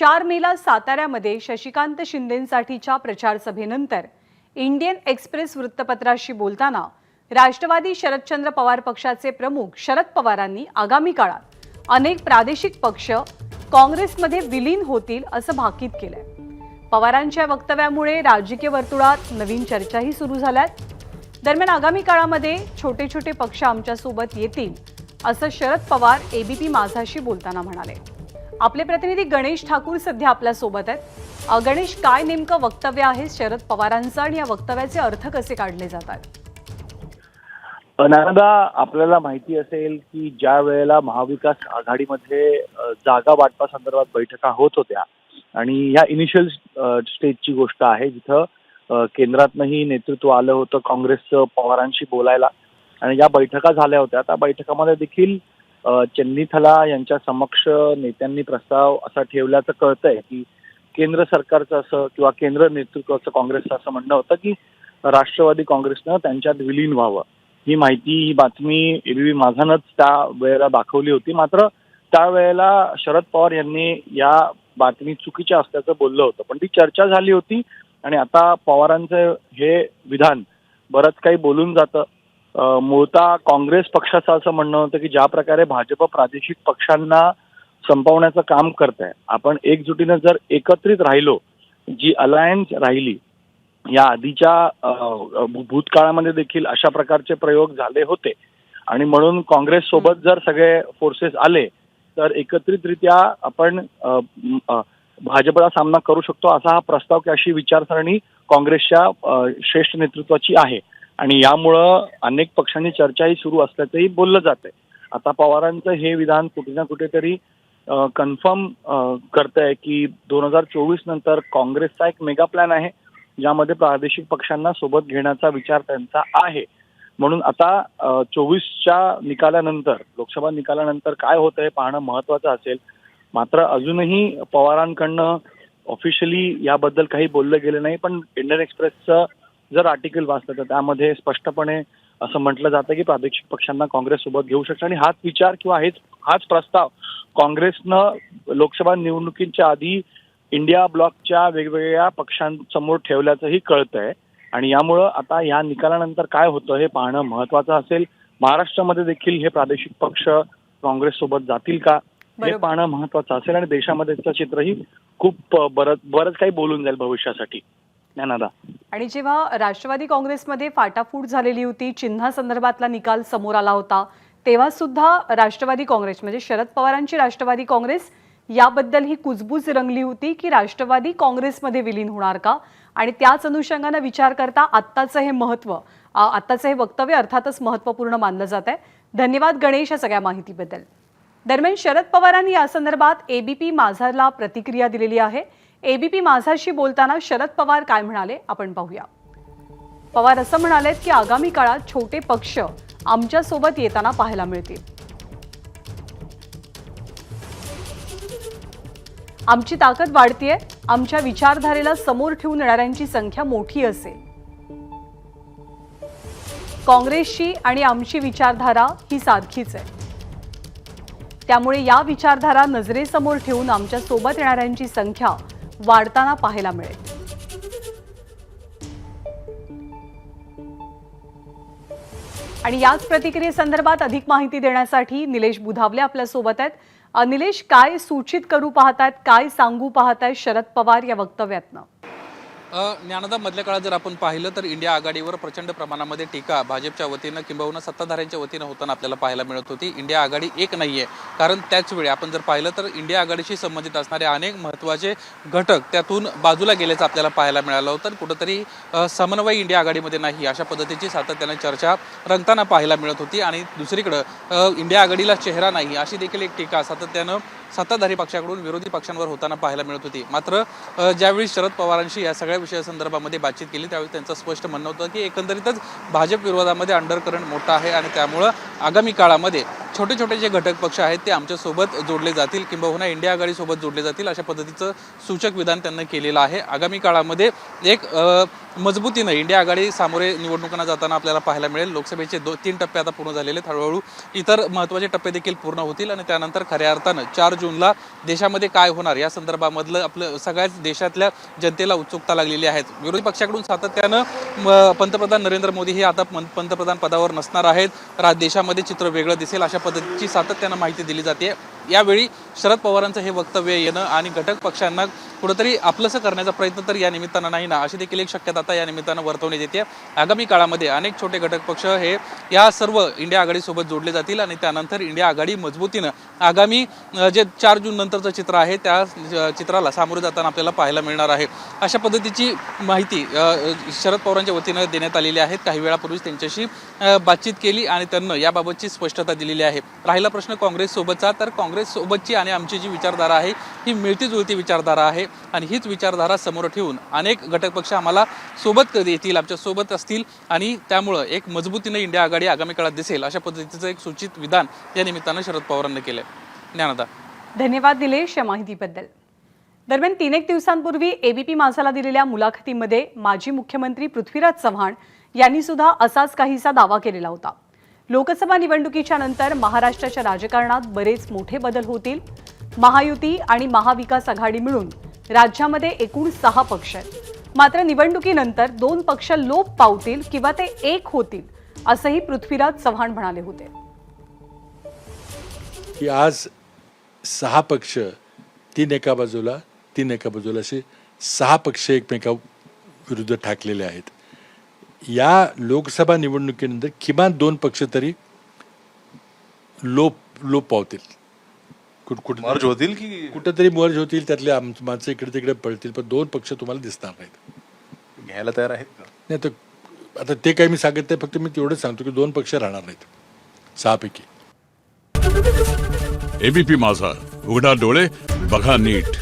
चार मेला साताऱ्यामध्ये शशिकांत शिंदेंसाठीच्या प्रचार सभेनंतर इंडियन एक्सप्रेस वृत्तपत्राशी बोलताना राष्ट्रवादी शरदचंद्र पवार पक्षाचे प्रमुख शरद पवारांनी आगामी काळात अनेक प्रादेशिक पक्ष काँग्रेसमध्ये विलीन होतील असं भाकीत केलंय. पवारांच्या वक्तव्यामुळे राजकीय वर्तुळात नवीन चर्चाही सुरू झाल्यात. दरम्यान आगामी काळामध्ये छोटे छोटे पक्ष आमच्यासोबत येतील असं शरद पवार एबीपी माझाशी बोलताना म्हणाले. आपले प्रतिनिधी गणेश ठाकूर सध्या आपल्यासोबत आहेत. गणेश काय नेमकं वक्तव्य आहे शरद पवारांचं आणि या वक्तव्याचे अर्थ कसे काढले जातात नानदा आपल्याला माहिती असेल की ज्या वेळेला महाविकास आघाडीमध्ये जागा वाटपा संदर्भात बैठका होत होत्या आणि ह्या इनिशियल स्टेजची गोष्ट आहे जिथं केंद्रातनंही नेतृत्व आलं होतं काँग्रेसचं पवारांशी बोलायला. आणि ज्या बैठका झाल्या होत्या त्या बैठकामध्ये देखील चेन्नीथला यांच्या समक्ष नेत्यांनी प्रस्ताव असा ठेवल्याचं कळतंय की केंद्र सरकारचं असं किंवा केंद्र नेतृत्वाचं काँग्रेसचं असं म्हणणं होतं की राष्ट्रवादी काँग्रेसनं त्यांच्यात विलीन व्हावं. ही माहिती ही बातमी एरवी माझानच त्या वेळेला दाखवली होती. मात्र त्यावेळेला शरद पवार यांनी या बातमी चुकीच्या असल्याचं बोललं होतं. पण ती चर्चा झाली होती आणि आता पवारांचं हे विधान बरंच काही बोलून जातं. मूळतः काँग्रेस पक्षाचं असं म्हणणं होतं की ज्या प्रकारे भाजप प्रादेशिक पक्षांना संपवण्याचं काम करत आहे आपण एकजुटीनं जर एकत्रित राहिलो जी अलायन्स राहिली या आधीच्या भूतकाळामध्ये देखील अशा प्रकारचे प्रयोग झाले होते. आणि म्हणून काँग्रेस सोबत जर सगळे फोर्सेस आले तर एकत्रितरित्या आपण भाजपला सामना करू शकतो असा हा प्रस्ताव की अशी विचारसरणी काँग्रेसच्या श्रेष्ठ नेतृत्वाची आहे. आणि यामुळं अनेक पक्षांनी चर्चाही सुरू असल्याचंही बोललं जाते आता पवारांचं हे विधान कुठे ना कुठेतरी कन्फर्म करतंय की दोन हजार चोवीस नंतर काँग्रेसचा एक मेगा प्लॅन आहे ज्यामध्ये प्रादेशिक पक्षांना सोबत घेण्याचा विचार त्यांचा आहे. म्हणून आता चोवीसच्या निकालानंतर लोकसभा निकालानंतर काय होत आहे पाहणं महत्वाचं असेल. मात्र अजूनही पवारांकडनं ऑफिशियली याबद्दल काही बोललं गेलं नाही पण इंडियन एक्सप्रेसचं जर आर्टिकल वाचलं तर त्यामध्ये स्पष्टपणे असं म्हटलं जातं की प्रादेशिक पक्षांना काँग्रेस सोबत घेऊ शकतं. आणि हाच विचार किंवा हेच हाच प्रस्ताव काँग्रेसनं लोकसभा निवडणुकीच्या आधी इंडिया ब्लॉकच्या वेगवेगळ्या पक्षांसमोर ठेवल्याचंही कळतंय. आणि यामुळं आता या निकालानंतर काय होतं हे पाहणं महत्वाचं असेल. महाराष्ट्रामध्ये देखील हे प्रादेशिक पक्ष काँग्रेस सोबत जातील का? हे. पाहणं महत्वाचं असेल आणि देशामध्येचं चित्रही खूप बरंच बरंच काही बोलून जाईल भविष्यासाठी. ज्ञानादा आणि जेव्हा राष्ट्रवादी काँग्रेसमध्ये फाटाफूट झालेली होती चिन्हासंदर्भातला निकाल समोर आला होता तेव्हा सुद्धा राष्ट्रवादी काँग्रेस म्हणजे शरद पवारांची राष्ट्रवादी काँग्रेस याबद्दल ही कुजबूज रंगली होती की राष्ट्रवादी काँग्रेसमध्ये विलीन होणार का? आणि त्याच अनुषंगानं विचार करता आत्ताचं हे महत्त्व आत्ताचं हे वक्तव्य अर्थातच महत्त्वपूर्ण मानलं जात आहे. धन्यवाद गणेश या सगळ्या माहितीबद्दल. दरम्यान शरद पवारांनी या संदर्भात एबीपी माझाला प्रतिक्रिया दिलेली आहे. एबीपी माझाशी बोलताना शरद पवार काय म्हणाले आपण पाहूया. पवार असं म्हणालेत की आगामी काळात छोटे पक्ष आमच्यासोबत येताना पाहायला मिळतील. आमची ताकद वाढतीये आमच्या विचारधारेला समोर ठेवून येणाऱ्यांची संख्या मोठी असेल. काँग्रेसची आणि आमची विचारधारा ही सारखीच आहे. त्यामुळे या विचारधारा नजरेसमोर ठेवून आमच्यासोबत येणाऱ्यांची संख्या वाढताना पाहायला मिळेल. आणि याच प्रतिक्रियेसंदर्भात अधिक माहिती देण्यासाठी निलेश बुधावले आपल्यासोबत आहेत. निलेश काय सूचित करू पाहतायत काय सांगू पाहतायत शरद पवार या वक्तव्यातनं? ज्ञानदा मधल्या काळात जर आपण पाहिलं तर इंडिया आघाडीवर प्रचंड प्रमाणामध्ये टीका भाजपच्या वतीनं किंबहुना सत्ताधाऱ्यांच्या वतीनं होताना आपल्याला पाहायला मिळत होती. इंडिया आघाडी एक नाहीये. कारण त्याच वेळी आपण जर पाहिलं तर इंडिया आघाडीशी संबंधित असणारे अनेक महत्त्वाचे घटक त्यातून बाजूला गेल्याचं आपल्याला पाहायला मिळालं होतं. कुठंतरी समन्वय इंडिया आघाडीमध्ये नाही अशा पद्धतीची सातत्यानं चर्चा रंगताना पाहायला मिळत होती. आणि दुसरीकडं इंडिया आघाडीला चेहरा नाही अशी देखील एक टीका सातत्यानं सत्ताधारी पक्षाकडून विरोधी पक्षांवर होताना पाहायला मिळत होती. मात्र ज्यावेळी शरद पवारांशी या सगळ्या विषयासंदर्भामध्ये बातचीत केली त्यावेळी त्यांचं स्पष्ट म्हणणं होतं की एकंदरीतच भाजप विरोधामध्ये अंडरकरंट मोठा आहे आणि त्यामुळं आगामी काळामध्ये छोटे छोटे जे घटक पक्ष आहेत ते आमच्यासोबत जोडले जातील. किंबहुना इंडिया आघाडीसोबत जोडले जातील अशा पद्धतीचं सूचक विधान त्यांना केलेलं आहे. आगामी काळामध्ये एक मजबूतीनं इंडिया आघाडी सामोरे निवडणुकांना जाताना आपल्याला पाहायला मिळेल. लोकसभेचे दो तीन टप्पे आता पूर्ण झालेले आहेत. हळूहळू इतर महत्त्वाचे टप्पे देखील पूर्ण होतील आणि त्यानंतर खऱ्या अर्थानं चार जूनला देशामध्ये काय होणार? या संदर्भामधलं आपलं सगळ्याच देशातल्या जनतेला उत्सुकता लागलेली आहे. विरोधी पक्षाकडून सातत्यानं पंतप्रधान नरेंद्र मोदी हे आता पंतप्रधान पदावर नसणार आहेत. देशामध्ये चित्र वेगळं दिसेल अशा पद्धतीची सातत्यानं माहिती दिली जाते. यावेळी शरद पवारांचं हे वक्तव्य येणं आणि घटक पक्षांना कुठंतरी आपलंसं करण्याचा प्रयत्न तर या निमित्तानं नाही ना अशी देखील एक शक्यता आता या निमित्तानं वर्तवण्यात येते. आगामी काळामध्ये अनेक छोटे घटक पक्ष हे या सर्व इंडिया आघाडीसोबत जोडले जातील आणि त्यानंतर इंडिया आघाडी मजबूतीनं आगामी जे चार जून नंतरचं चित्र आहे त्या चित्राला सामोरं जाताना आपल्याला पाहायला मिळणार आहे. अशा पद्धतीची माहिती शरद पवारांच्या वतीनं देण्यात आलेली आहे. काही वेळापूर्वीच त्यांच्याशी बातचीत केली आणि त्यांना याबाबतची स्पष्टता दिलेली आहे. राहिला प्रश्न काँग्रेससोबतचा तर काँग्रेस काँग्रेससोबतची आणि आमची जी विचारधारा आहे ही मिळती जुळती विचारधारा आहे. आणि हीच विचारधारा समोर ठेवून अनेक घटक पक्ष आम्हाला सोबत कधी येतील आमच्यासोबत असतील. आणि त्यामुळं एक मजबूतीनं इंडिया आघाडी आगामी काळात दिसेल अशा पद्धतीचं एक सूचित विधान या निमित्तानं शरद पवारांनी केलंय. ज्ञानदा. धन्यवाद दिलेश या माहितीबद्दल. दरम्यान तीन एक दिवसांपूर्वी एबीपी माझाला दिलेल्या मुलाखतीमध्ये माजी मुख्यमंत्री पृथ्वीराज चव्हाण यांनी सुद्धा असाच काहीसा दावा केलेला होता. लोकसभा निवडणुकीच्या नंतर महाराष्ट्राच्या राजकारणात बरेच मोठे बदल होतील. महायुती आणि महाविकास आघाडी मिळून राज्यामध्ये एकूण सहा पक्ष आहेत. मात्र निवडणुकीनंतर दोन पक्ष लोप पावतील किंवा ते एक होतील असंही पृथ्वीराज चव्हाण म्हणाले होते. की आज सहा पक्ष तीन एका बाजूला तीन एका बाजूला असे सहा पक्ष एकमेका विरुद्ध ठाकलेले आहेत. या लोकसभा निवडणुकीनंतर किमान दोन पक्ष तरी लोप लोप पावतील कुठ कुठ मर्ज होतील की कुठंतरी मर्ज होतील त्यातले आम माणसं इकडे तिकडे पळतील पण दोन पक्ष तुम्हाला दिसणार नाहीत. घ्यायला तयार आहेत का? नाही तर आता ते काही मी सांगत नाही फक्त मी तेवढंच सांगतो की दोन पक्ष राहणार नाहीत. सहापैकी. एबीपी माझा. उघडा डोळे बघा नीट.